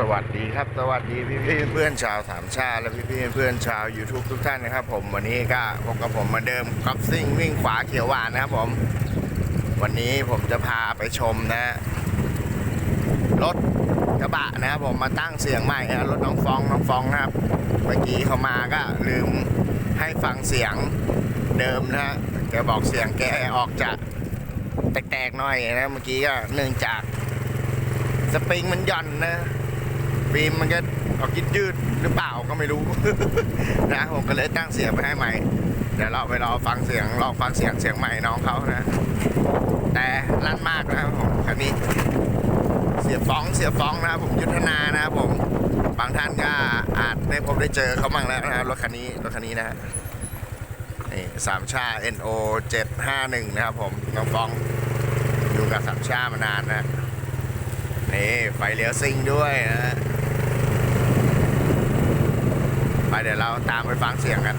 สวัสดีครับ สวัสดีพี่พี่เพื่อนชาวสามชาและพี่พี่เพื่อนชาว YouTube ทุกท่านนะครับ ผมวันนี้ก็พบกับผมมือนเดิมก๊อฟซิ่งวิ่งขวาเขียวหวานนะครับผม วันนี้ผมจะพาไปชมนะรถกระบะนะครับผมมาตั้งเสียงใหม่นะรถน้องฟองน้องฟองนะครับเมื่อกี้เขามาก็ลืมให้ฟังเสียงเดิมนะฮะแกบอกเสียงแกออกจะแตกๆหน่อยนะเมื่อกี้ก็เนื่องจากสปริงมันหย่อนนะ ฟิล์มมันก็ออกยืดยืดหรือเปล่าก็ไม่รู้ นะผมก็เลยตั้งเสียงไปให้ใหม่ เดี๋ยวเราไปรอฟังเสียงลองฟังเสียงเสียงใหม่น้องเขานะ แต่ลั่นมากนะครับผมคันนี้ เสียฟ้องเสียฟ้องนะครับผมยุทธนานะครับผมบางท่านก็อาจได้พบได้เจอเขาบ้างแล้วนะครับรถคันนี้รถคันนี้นะนี่สามชา NO 751 นะครับผมน้องฟองอยู่กับสามชามานานนะนี่ไฟเลี้ยวซิ่งด้วยนะฮะไป เดี๋ยวเราตามไปฟังเสียงกัน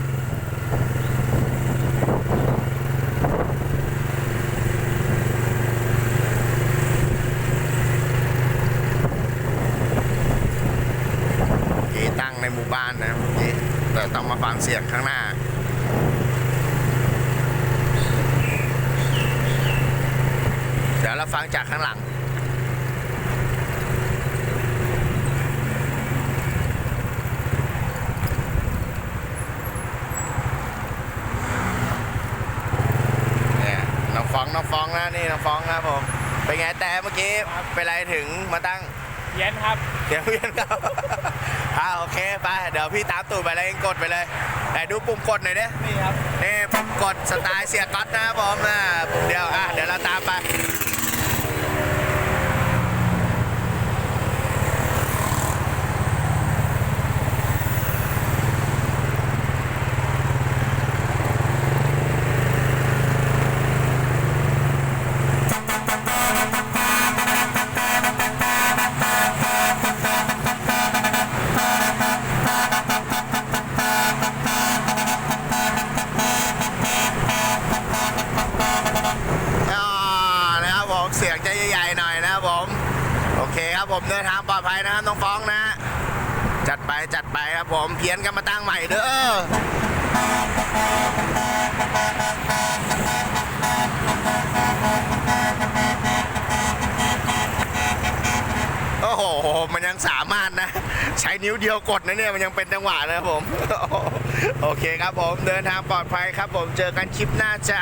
ตั้งในหมู่บ้านนะเมื่อกี้แต่ต้องมาฟังเสียงข้างหน้าเดี๋ยวเราฟังจากข้างหลัง เนี่ย น้องฟองน้องฟองนะนี่น้องฟองนะครับผมเป็นไงแต่เมื่อกี้เป็นไรถึงมาตั้งเย็นครับเดี๋ยวเพียนครับอ่าโอเคไปเดี๋ยวพี่ตามตูดไปเลยเองกดไปเลยแต่ดูปุ่มกดหน่อยดินี่ครับนี่ปุ่มกดสไตล์เสียก๊อตนะครับผมนะปุ่มเดียวอะเดี๋ยวเราตามไป อ่านะครับผมเสียงจะใหญ่ๆหน่อยนะครับผม โอเคครับผมเดินทางปลอดภัยนะครับน้องฟ้องนะ จัดไปจัดไปครับผมเพี้ยนกันมาตั้งใหม่เด้อ โอ้โห มันยังสามารถนะ ใช้นิ้วเดียวกดนะเนี่ย มันยังเป็นจังหวะนะครับผม โอเคครับผมเดินทางปลอดภัยครับผมเจอกันคลิปหน้าจ้า